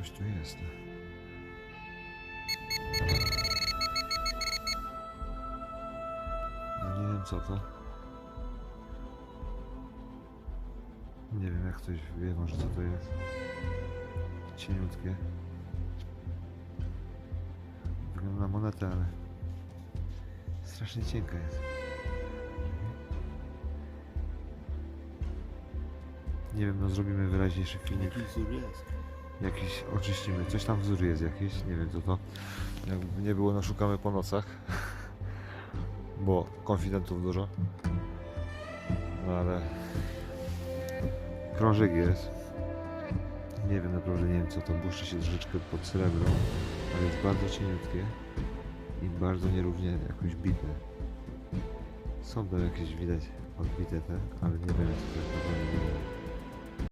Coś tu jest. No nie wiem co to. Nie wiem jak ktoś wie może co to jest. Cieniutkie. Wygląda na monetę, ale strasznie cienka jest. Nie wiem, no zrobimy wyraźniejszy filmik. Jakiś oczyścimy. Coś tam wzór jest jakiś, nie wiem co to. Jakby nie było, no szukamy po nocach. Bo konfidentów dużo. No ale krążek jest. Nie wiem naprawdę, nie wiem co to. Błyszczy się troszeczkę pod srebro, ale jest bardzo cieniutkie i bardzo nierównie jakoś bite. Są tam jakieś widać odbite te, ale nie wiem co to jest.